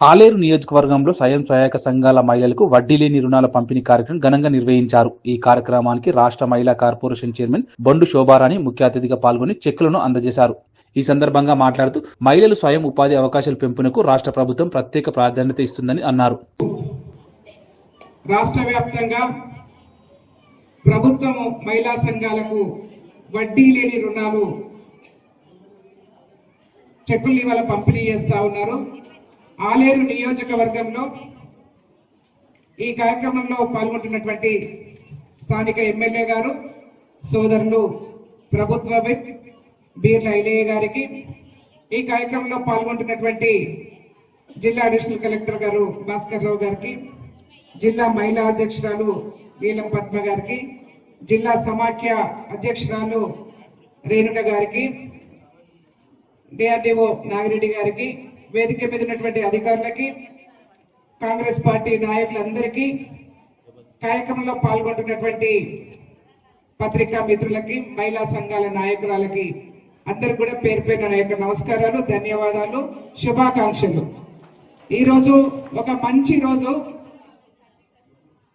ఆలేరు నియోజకవర్గంలో స్వయం సహాయక సంఘాల మహిళలకు వడ్డీ లేని రుణాల పంపిణీ కార్యక్రమం ఘనంగా నిర్వహించారు. ఈ కార్యక్రమానికి రాష్ట్ర మహిళా కార్పొరేషన్ చైర్మన్ బొండు శోభారాణి ముఖ్య అతిథిగా పాల్గొని చెక్కులను అందజేశారు. ఈ సందర్భంగా మాట్లాడుతూ మహిళలు స్వయం ఉపాధి అవకాశాల పెంపునకు రాష్ట్ర ప్రభుత్వం ప్రత్యేక ప్రాధాన్యత ఇస్తుందని అన్నారు. రాష్ట్ర వ్యాప్తంగా ప్రభుత్వం మహిళా సంఘాలకు వడ్డీ లేని రుణాలు చెక్కులు ఇవాళ పంపిణీ చేస్తా ఉన్నారు. ఆలేరు నియోజకవర్గంలో ఈ కార్యక్రమంలో పాల్గొంటున్నటువంటి స్థానిక ఎమ్మెల్యే గారు సోదరులు ప్రభుత్వ విప్ బీర్ల ఐలయ్య గారికి ఈ కార్యక్రమంలో పాల్గొంటున్నటువంటి జిల్లా అడిషనల్ కలెక్టర్ గారు భాస్కర్ రావు గారికి జిల్లా మహిళా అధ్యక్షురాలు నీలం పద్మ గారికి జిల్లా సమాఖ్య అధ్యక్షురాలు రేణుక గారికి డిఆర్డిఓ నాగిరెడ్డి గారికి వేదిక మీద ఉన్నటువంటి అధికారులకి కాంగ్రెస్ పార్టీ నాయకులందరికీ కార్యక్రమంలో పాల్గొంటున్నటువంటి పత్రికా మిత్రులకి మహిళా సంఘాల నాయకురాలకి అందరు కూడా పేరు పేరు నా యొక్క నమస్కారాలు ధన్యవాదాలు శుభాకాంక్షలు. ఈరోజు ఒక మంచి రోజు.